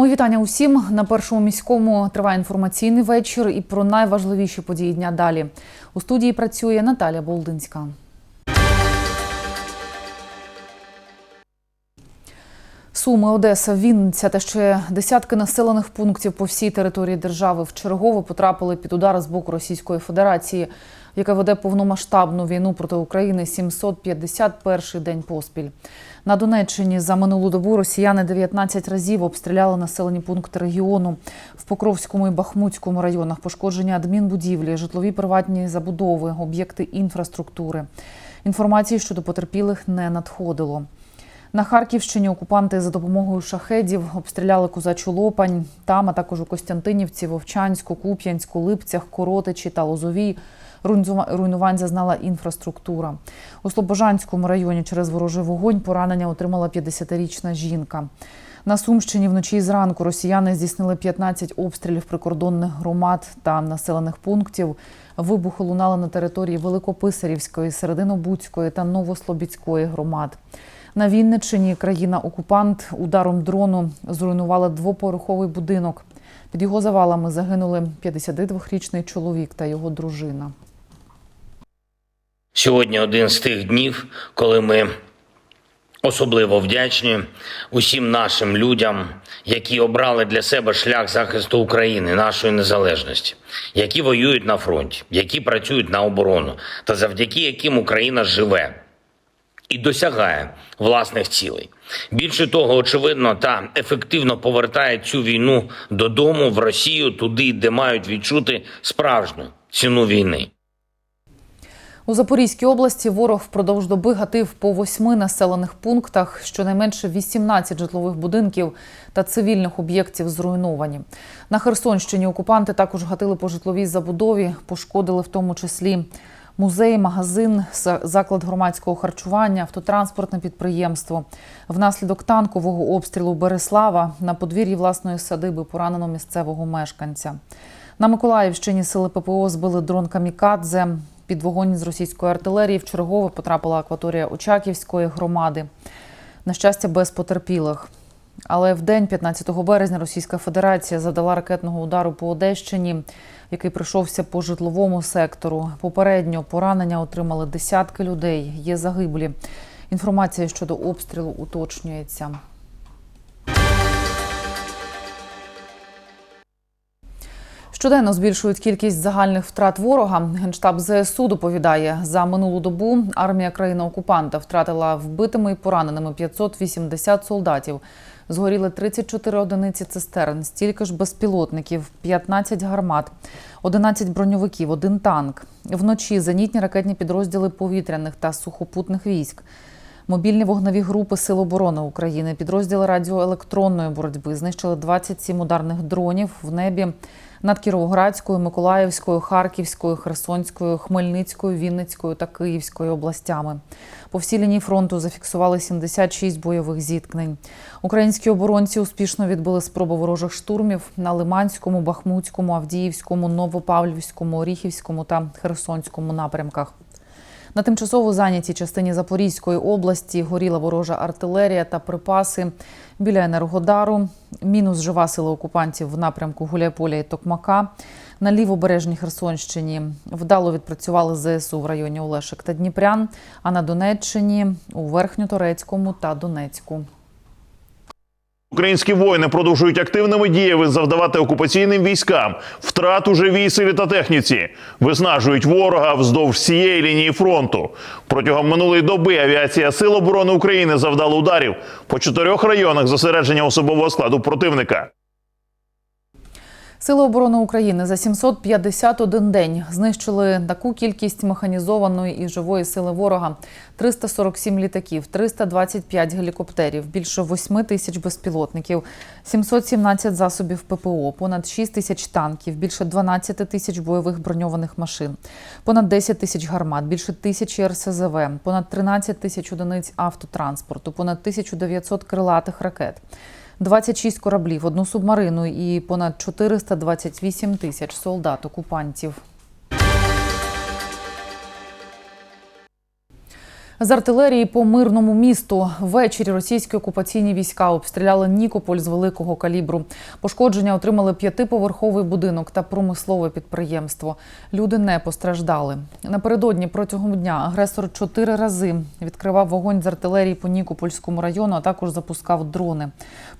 Мої вітання усім на першому міському триває інформаційний вечір і про найважливіші події дня далі. У студії працює Наталя Болдинська. Суми, Одеса, Вінниця та ще десятки населених пунктів по всій території держави вчергово потрапили під удар з боку Російської Федерації, яка веде повномасштабну війну проти України 751 день поспіль. На Донеччині за минулу добу росіяни 19 разів обстріляли населені пункти регіону. В Покровському і Бахмутському районах пошкоджені адмінбудівлі, житлові приватні забудови, об'єкти інфраструктури. Інформації щодо потерпілих не надходило. На Харківщині окупанти за допомогою шахедів обстріляли козачу Лопань. Там, а також у Костянтинівці, Вовчанську, Куп'янську, Липцях, Коротичі та Лозовій. Руйнувань зазнала інфраструктура. У Слобожанському районі через ворожий вогонь поранення отримала 50-річна жінка. На Сумщині вночі і зранку росіяни здійснили 15 обстрілів прикордонних громад та населених пунктів. Вибухи лунали на території Великописарівської, Серединобудської та Новослобідської громад. На Вінниччині країна-окупант ударом дрону зруйнувала двоповерховий будинок. Під його завалами загинули 52-річний чоловік та його дружина. Сьогодні один з тих днів, коли ми особливо вдячні усім нашим людям, які обрали для себе шлях захисту України, нашої незалежності, які воюють на фронті, які працюють на оборону, та завдяки яким Україна живе і досягає власних цілей. Більше того, очевидно та ефективно повертає цю війну додому в Росію, туди, де мають відчути справжню ціну війни. У Запорізькій області ворог впродовж доби гатив по восьми населених пунктах. Щонайменше 18 житлових будинків та цивільних об'єктів зруйновані. На Херсонщині окупанти також гатили по житловій забудові, пошкодили в тому числі музей, магазин, за- заклад громадського харчування, автотранспортне підприємство. Внаслідок танкового обстрілу Береслава на подвір'ї власної садиби поранено місцевого мешканця. На Миколаївщині сили ППО збили дрон Камікадзе. Під вогонь з російської артилерії вчергове потрапила акваторія Очаківської громади. На щастя, без потерпілих. Але в день 15 березня Російська Федерація завдала ракетного удару по Одещині, який прийшовся по житловому сектору. Попередньо поранення отримали десятки людей. Є загиблі. Інформація щодо обстрілу уточнюється. Щоденно збільшують кількість загальних втрат ворога. Генштаб ЗСУ доповідає, за минулу добу армія країни-окупанта втратила вбитими і пораненими 580 солдатів. Згоріли 34 одиниці цистерн, стільки ж безпілотників, 15 гармат, 11 броньовиків, один танк. Вночі зенітні ракетні підрозділи повітряних та сухопутних військ. Мобільні вогневі групи Сил оборони України, підрозділи радіоелектронної боротьби знищили 27 ударних дронів в небі над Кіровоградською, Миколаївською, Харківською, Херсонською, Хмельницькою, Вінницькою та Київською областями. По всій лінії фронту зафіксували 76 бойових зіткнень. Українські оборонці успішно відбили спробу ворожих штурмів на Лиманському, Бахмутському, Авдіївському, Новопавлівському, Оріхівському та Херсонському напрямках. На тимчасово зайнятій частині Запорізької області горіла ворожа артилерія та припаси біля Енергодару. Мінус жива сила окупантів в напрямку Гуляйполя і Токмака. На лівобережній Херсонщині вдало відпрацювали ЗСУ в районі Олешек та Дніпрян, а на Донеччині у Верхньоторецькому та Донецьку. Українські воїни продовжують активними діями завдавати окупаційним військам втрат у живій та техніці, виснажують ворога вздовж всієї лінії фронту. Протягом минулої доби авіація Сил оборони України завдала ударів по чотирьох районах зосередження особового складу противника. Сили оборони України за 751 день знищили таку кількість механізованої і живої сили ворога: 347 літаків, 325 гелікоптерів, більше 8 тисяч безпілотників, 717 засобів ППО, понад 6 тисяч танків, більше 12 тисяч бойових броньованих машин, понад 10 тисяч гармат, більше тисячі РСЗВ, понад 13 тисяч одиниць автотранспорту, понад 1900 крилатих ракет. 26 кораблів, одну субмарину і понад 428 тисяч солдат окупантів. З артилерії по мирному місту ввечері російські окупаційні війська обстріляли Нікополь з великого калібру. Пошкодження отримали п'ятиповерховий будинок та промислове підприємство. Люди не постраждали. Напередодні протягом дня агресор чотири рази відкривав вогонь з артилерії по Нікопольському району, а також запускав дрони.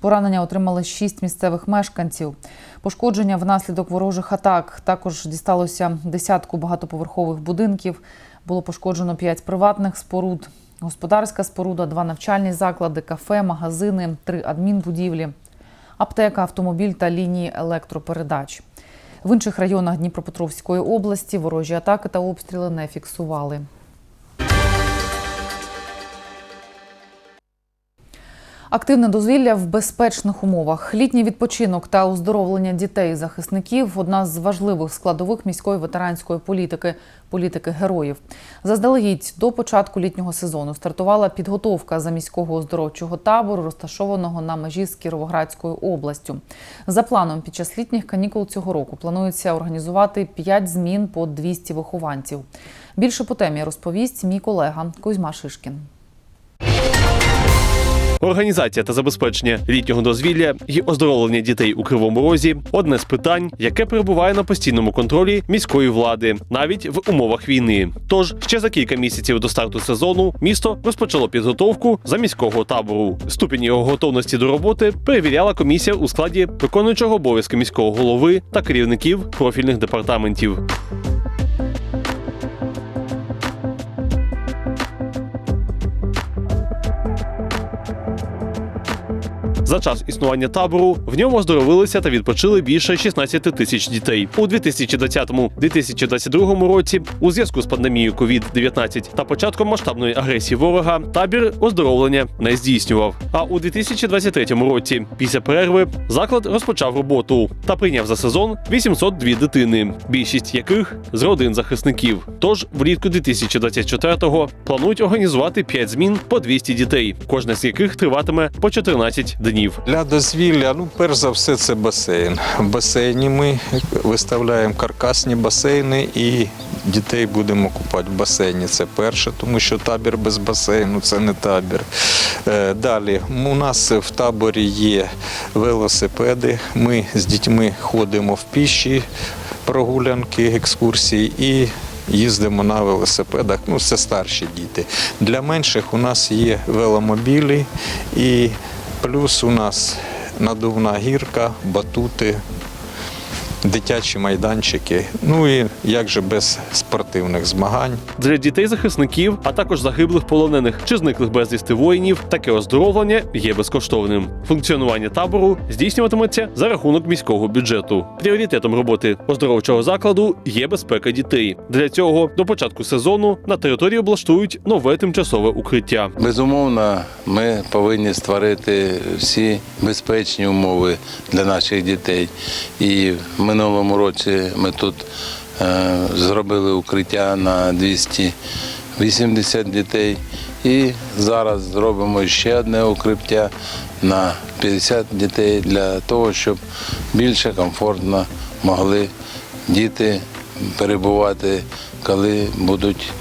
Поранення отримали шість місцевих мешканців. Пошкодження внаслідок ворожих атак також дісталося десятку багатоповерхових будинків. Було пошкоджено п'ять приватних споруд, господарська споруда, два навчальні заклади, кафе, магазини, три адмінбудівлі, аптека, автомобіль та лінії електропередач. В інших районах Дніпропетровської області ворожі атаки та обстріли не фіксували. Активне дозвілля в безпечних умовах, літній відпочинок та оздоровлення дітей захисників одна з важливих складових міської ветеранської політики політики героїв. Заздалегідь до початку літнього сезону стартувала підготовка за міського оздоровчого табору, розташованого на межі з Кіровоградською областю. За планом, під час літніх канікул цього року планується організувати 5 змін по 200 вихованців. Більше по темі розповість мій колега Кузьма Шишкін. Організація та забезпечення літнього дозвілля і оздоровлення дітей у кривому розі одне з питань, яке перебуває на постійному контролі міської влади, навіть в умовах війни. Тож ще за кілька місяців до старту сезону місто розпочало підготовку за міського табору. Ступінь його готовності до роботи перевіряла комісія у складі виконуючого обов'язки міського голови та керівників профільних департаментів. За час існування табору в ньому оздоровилися та відпочили більше 16 тисяч дітей. У 2020-2022 році, у зв'язку з пандемією COVID-19 та початком масштабної агресії ворога, табір оздоровлення не здійснював. А у 2023 році, після перерви, заклад розпочав роботу та прийняв за сезон 802 дитини, більшість яких з родин захисників. Тож влітку 2024-го планують організувати 5 змін по 200 дітей, кожна з яких триватиме по 14 днів. Для дозвілля, ну, перш за все, це басейн. В басейні ми виставляємо каркасні басейни і дітей будемо купати в басейні. Це перше, тому що табір без басейну це не табір. Е, Далі у нас в таборі є велосипеди. Ми з дітьми ходимо в піші прогулянки, екскурсії і їздимо на велосипедах. Ну, це старші діти. Для менших у нас є веломобілі і плюс у нас надувна гірка, батути, дитячі майданчики. Ну і як же без спортивних змагань. Для дітей захисників, а також загиблих полонених чи зниклих безвісти воїнів, таке оздоровлення є безкоштовним. Функціонування табору здійснюватиметься за рахунок міського бюджету. Пріоритетом роботи оздоровчого закладу є безпека дітей. Для цього до початку сезону на території облаштують нове тимчасове укриття. Безумовно, ми повинні створити всі безпечні умови для наших дітей. І в минулому році ми тут зробили укриття на 280 дітей. І зараз зробимо ще одне укриття на 50 дітей для того, щоб більше комфортно могли діти перебувати, коли будуть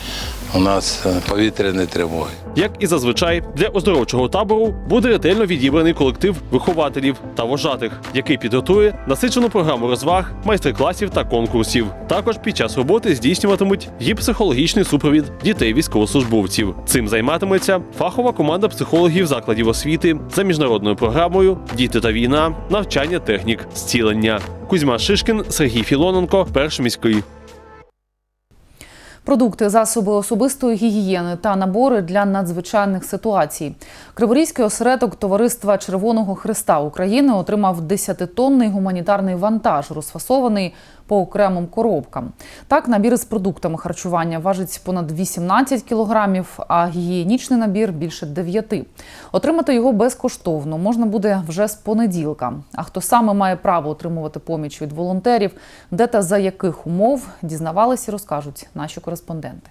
у нас е, повітряні тривоги. Як і зазвичай, для оздоровчого табору буде ретельно відібраний колектив вихователів та вожатих, який підготує насичену програму розваг, майстер-класів та конкурсів. Також під час роботи здійснюватимуть і психологічний супровід дітей військовослужбовців. Цим займатиметься фахова команда психологів закладів освіти за міжнародною програмою Діти та війна, навчання технік, зцілення. Кузьма Шишкін, Сергій Філоненко, перший міський. Продукти, засоби особистої гігієни та набори для надзвичайних ситуацій. Криворізький осередок Товариства Червоного Христа України отримав 10-тонний гуманітарний вантаж, розфасований по окремим коробкам. Так, набір з продуктами харчування важить понад 18 кілограмів, а гігієнічний набір більше 9. Отримати його безкоштовно можна буде вже з понеділка. А хто саме має право отримувати поміч від волонтерів, де та за яких умов дізнавалися, розкажуть наші кореспонденти.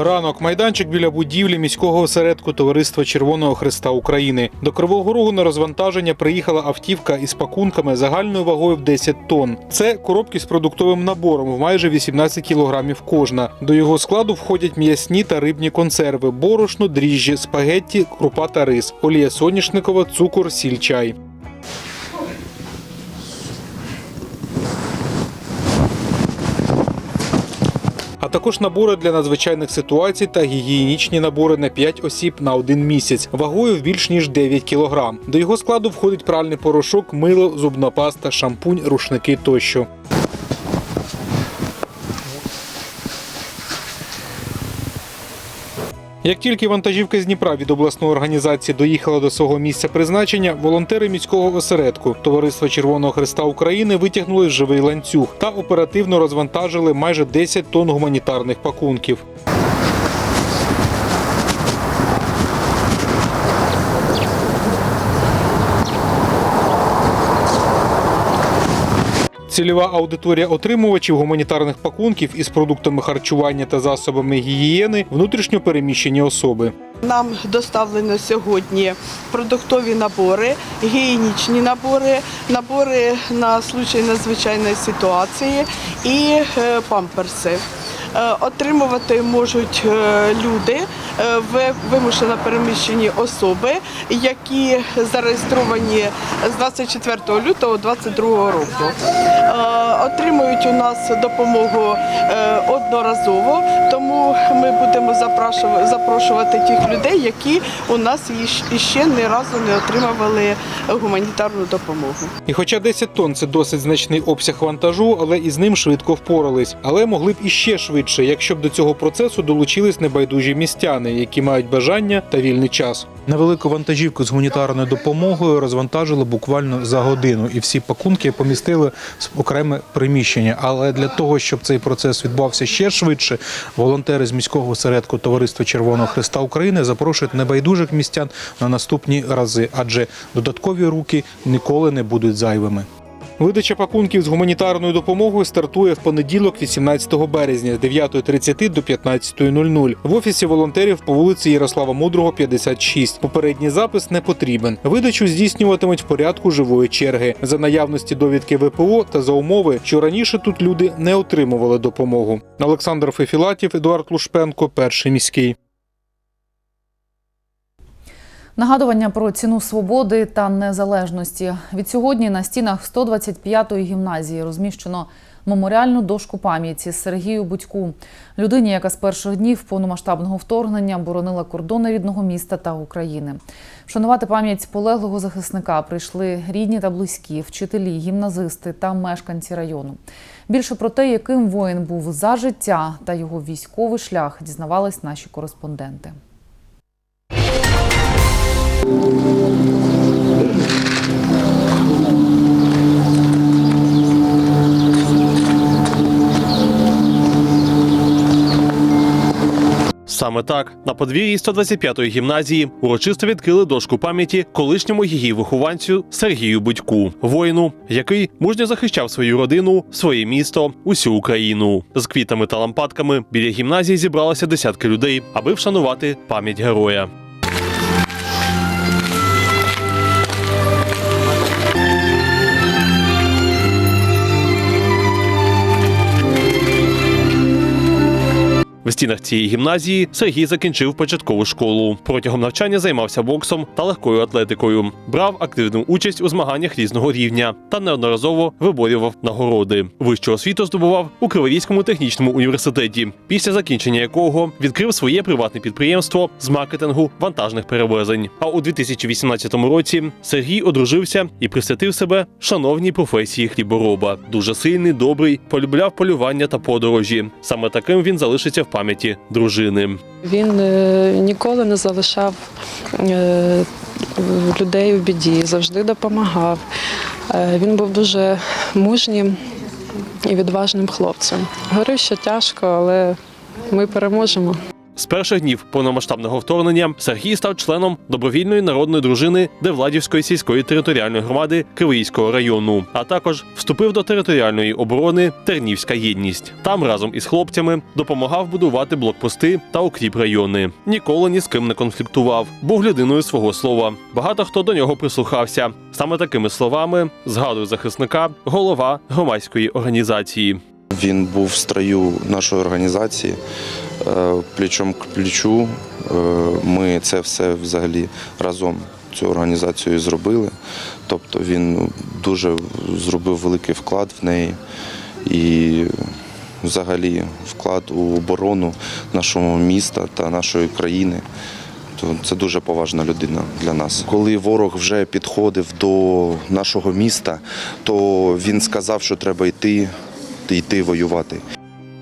Ранок майданчик біля будівлі міського осередку Товариства Червоного Христа України. До Кривого Рогу на розвантаження приїхала автівка із пакунками загальною вагою в 10 тонн. Це коробки з продуктовим набором в майже 18 кілограмів кожна. До його складу входять м'ясні та рибні консерви, борошно, дріжджі, спагетті, крупа та рис, олія соняшникова, цукор, сіль, чай. Також набори для надзвичайних ситуацій та гігієнічні набори на 5 осіб на один місяць, вагою більш ніж 9 кілограм. До його складу входить пральний порошок, мило, зубна паста, шампунь, рушники тощо. Як тільки вантажівка з Дніпра від обласної організації доїхала до свого місця призначення, волонтери міського осередку Товариства Червоного Христа України витягнули живий ланцюг та оперативно розвантажили майже 10 тонн гуманітарних пакунків. Цільова аудиторія отримувачів гуманітарних пакунків із продуктами харчування та засобами гігієни внутрішньо переміщені особи. Нам доставлено сьогодні продуктові набори, гігієнічні набори, набори на случай надзвичайної ситуації і е, памперси. Е, Отримувати можуть е, люди, е, вимушено переміщені особи, які зареєстровані з 24 лютого 2022 року. Отримують у нас допомогу одноразово, тому запрошувати, запрошувати тих людей, які у нас іще ні разу не отримували гуманітарну допомогу. І хоча 10 тонн це досить значний обсяг вантажу, але із ним швидко впорались. Але могли б іще швидше, якщо б до цього процесу долучились небайдужі містяни, які мають бажання та вільний час. Невелику вантажівку з гуманітарною допомогою розвантажили буквально за годину, і всі пакунки помістили в окреме приміщення. Але для того, щоб цей процес відбувався ще швидше, волонтери з міського осередку Товариства Червоного Христа України запрошують небайдужих містян на наступні рази, адже додаткові руки ніколи не будуть зайвими. Видача пакунків з гуманітарною допомогою стартує в понеділок, 18 березня з 9.30 до 15.00 в офісі волонтерів по вулиці Ярослава Мудрого, 56. Попередній запис не потрібен. Видачу здійснюватимуть в порядку живої черги за наявності довідки ВПО та за умови, що раніше тут люди не отримували допомогу. Олександр Фефілатів, Едуард Лушпенко, перший міський. Нагадування про ціну свободи та незалежності. Від сьогодні на стінах 125-ї гімназії розміщено меморіальну дошку пам'яті Сергію Будьку, людині, яка з перших днів повномасштабного вторгнення боронила кордони рідного міста та України. Вшанувати пам'ять полеглого захисника прийшли рідні та близькі, вчителі, гімназисти та мешканці району. Більше про те, яким воїн був за життя та його військовий шлях, дізнавались наші кореспонденти. Саме так на подвір'ї 125-ї гімназії урочисто відкрили дошку пам'яті колишньому її вихованцю Сергію Будьку, воїну, який мужньо захищав свою родину, своє місто, усю Україну. З квітами та лампадками біля гімназії зібралося десятки людей, аби вшанувати пам'ять героя. В стінах цієї гімназії Сергій закінчив початкову школу. Протягом навчання займався боксом та легкою атлетикою, брав активну участь у змаганнях різного рівня та неодноразово виборював нагороди. Вищу освіту здобував у Криворізькому технічному університеті, після закінчення якого відкрив своє приватне підприємство з маркетингу вантажних перевезень. А у 2018 році Сергій одружився і присвятив себе шановній професії хлібороба. Дуже сильний, добрий, полюбляв полювання та подорожі. Саме таким він залишиться в пам'яті дружини. Він е, ніколи не залишав е, людей у біді, завжди допомагав. Е, Він був дуже мужнім і відважним хлопцем. Говорив, що тяжко, але ми переможемо. З перших днів повномасштабного вторгнення Сергій став членом добровільної народної дружини Девладівської сільської територіальної громади Кривийського району, а також вступив до територіальної оборони Тернівська єдність. Там разом із хлопцями допомагав будувати блокпости та укріп райони. Ніколи ні з ким не конфліктував, був людиною свого слова. Багато хто до нього прислухався. Саме такими словами згадує захисника голова громадської організації. Він був в строю нашої організації е, плечом к плечу. Е, Ми це все взагалі разом цю організацію зробили. Тобто він дуже зробив великий вклад в неї і взагалі вклад у оборону нашого міста та нашої країни. Це дуже поважна людина для нас. Коли ворог вже підходив до нашого міста, то він сказав, що треба йти, йти воювати.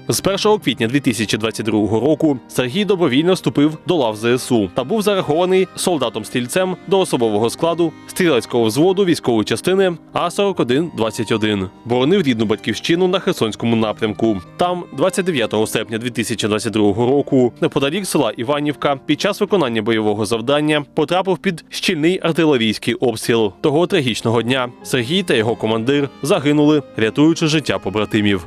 З 1 квітня 2022 року Сергій добровільно вступив до лав ЗСУ та був зарахований солдатом-стільцем до особового складу стрілецького взводу військової частини А 4121 Боронив рідну батьківщину на Херсонському напрямку. Там, 29 серпня 2022 року, неподалік села Іванівка, під час виконання бойового завдання потрапив під щільний артилерійський обстріл. Того трагічного дня Сергій та його командир загинули, рятуючи життя побратимів.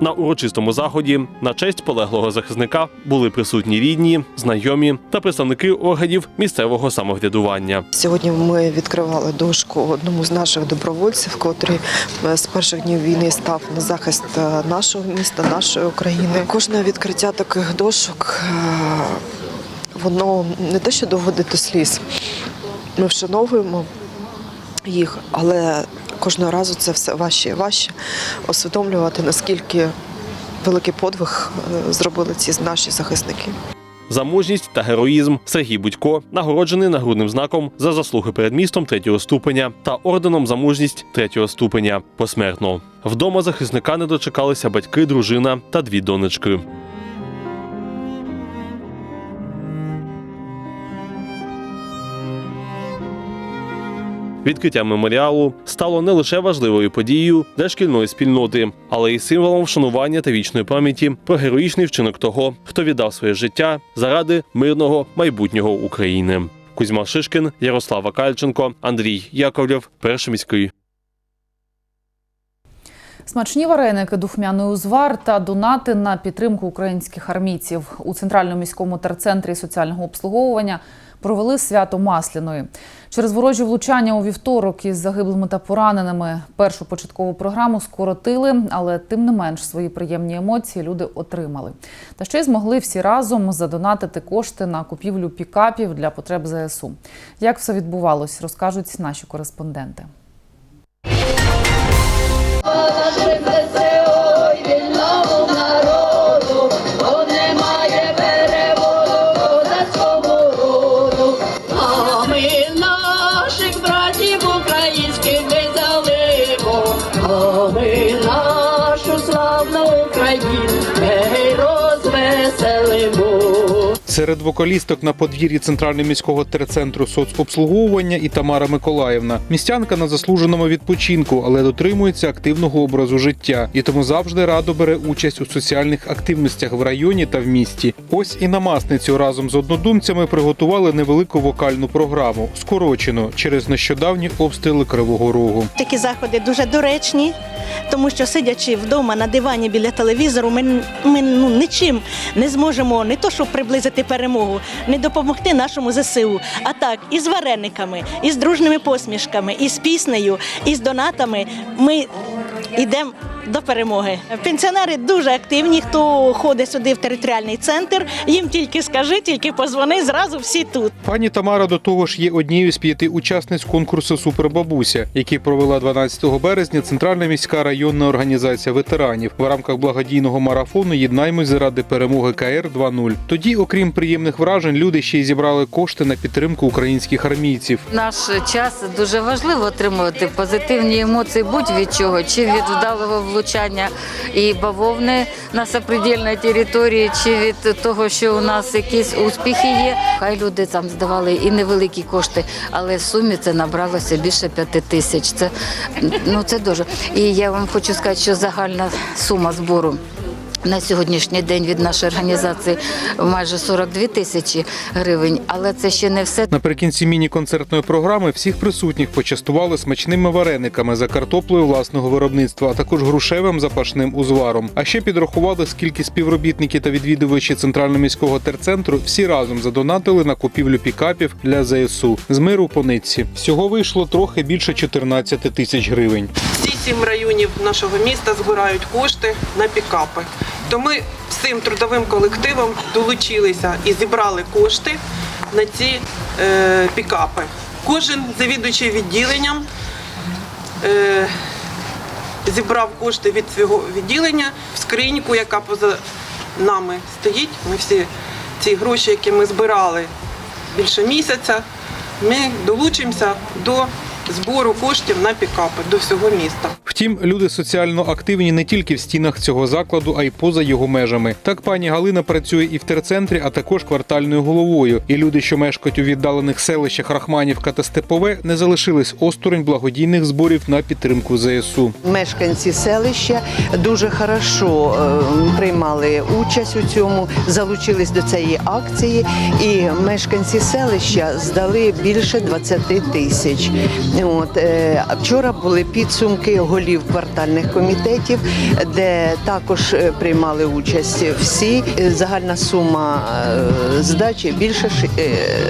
На урочистому заході на честь полеглого захисника були присутні рідні, знайомі та представники органів місцевого самоврядування. Сьогодні ми відкривали дошку одному з наших добровольців, котрий е, з перших днів війни став на захист е, нашого міста, нашої України. Кожне відкриття таких дошок е, воно не те, що доводить до сліз. Ми вшановуємо їх, але кожного разу це все важче і важче усвідомлювати, наскільки великий подвиг е, зробили ці наші захисники. За мужність та героїзм Сергій Будько нагороджений нагрудним знаком за заслуги перед містом третього ступеня та орденом за мужність третього ступеня посмертно. Вдома захисника не дочекалися батьки, дружина та дві донечки. Відкриття меморіалу стало не лише важливою подією для шкільної спільноти, але й символом вшанування та вічної пам'яті про героїчний вчинок того, хто віддав своє життя заради мирного майбутнього України. Кузьма Шишкін, Ярослава Кальченко, Андрій Яковлєв, перший міський. Смачні вареники, духмяний узвар та донати на підтримку українських армійців у центральному міському терцентрі соціального обслуговування провели свято Масляної. Через ворожі влучання у вівторок із загиблими та пораненими першу початкову програму скоротили, але тим не менш свої приємні емоції люди отримали. Та ще й змогли всі разом задонатити кошти на купівлю пікапів для потреб ЗСУ. Як все відбувалось, розкажуть наші кореспонденти. Серед вокалісток на подвір'ї центрального міського терцентру соцобслуговування і Тамара Миколаївна. Містянка на заслуженому відпочинку, але дотримується активного образу життя і тому завжди радо бере участь у соціальних активностях в районі та в місті. Ось і на масницю разом з однодумцями приготували невелику вокальну програму, скорочену через нещодавні обстріли Кривого Рогу. Такі заходи дуже доречні, тому що сидячи вдома на дивані біля телевізору, ми, ми ну, нічим не зможемо не то, щоб приблизити перемогу, не допомогти нашому ЗСУ. А так, і з варениками, і з дружними посмішками, і з піснею, і з донатами ми йдемо. До перемоги пенсіонери дуже активні. Хто ходить сюди в територіальний центр, їм тільки скажи, тільки позвони, зразу всі тут. Пані Тамара до того ж є однією з п'яти учасниць конкурсу Супербабуся, який провела 12 березня Центральна міська районна організація ветеранів в рамках благодійного марафону Єднаймось заради перемоги КР 2.0. Тоді, окрім приємних вражень, люди ще й зібрали кошти на підтримку українських армійців. наш час дуже важливо отримувати позитивні емоції будь від чого, чи від вдалого влучання і бавовни на сопредільній території, чи від того, що у нас якісь успіхи є. Хай люди там здавали і невеликі кошти, але в сумі це набралося більше п'яти тисяч. Це ну це дуже. І я вам хочу сказати, що загальна сума збору. На сьогоднішній день від нашої організації майже 42 тисячі гривень, але це ще не все. Наприкінці міні-концертної програми всіх присутніх почастували смачними варениками за картоплею власного виробництва, а також грушевим запашним узваром. А ще підрахували, скільки співробітники та відвідувачі центрального міського терцентру всі разом задонатили на купівлю пікапів для ЗСУ з миру по нитці. Всього вийшло трохи більше 14 тисяч гривень. Всі сім районів нашого міста збирають кошти на пікапи. То ми всім трудовим колективом долучилися і зібрали кошти на ці е, пікапи. Кожен завідуючий відділенням е, зібрав кошти від свого відділення в скриньку, яка поза нами стоїть. Ми всі ці гроші, які ми збирали більше місяця, ми долучимося до збору коштів на пікапи до всього міста. Втім, люди соціально активні не тільки в стінах цього закладу, а й поза його межами. Так пані Галина працює і в терцентрі, а також квартальною головою. І люди, що мешкають у віддалених селищах Рахманівка та Степове, не залишились осторонь благодійних зборів на підтримку ЗСУ. Мешканці селища дуже хорошо е, приймали участь у цьому, залучились до цієї акції, і мешканці селища здали більше 20 тисяч. От е, вчора були підсумки голів квартальних комітетів, де також е, приймали участь всі. Е, Загальна сума здачі більше ши-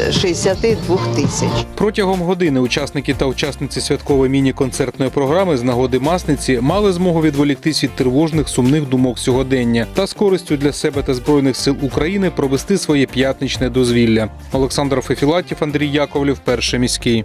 е, 62 тисяч. Протягом години учасники та учасниці святкової міні-концертної програми з нагоди масниці мали змогу відволіктись від тривожних сумних думок сьогодення та з користю для себе та збройних сил України провести своє п'ятничне дозвілля. Олександр Фефілатів, Андрій Яковлів, перший міський.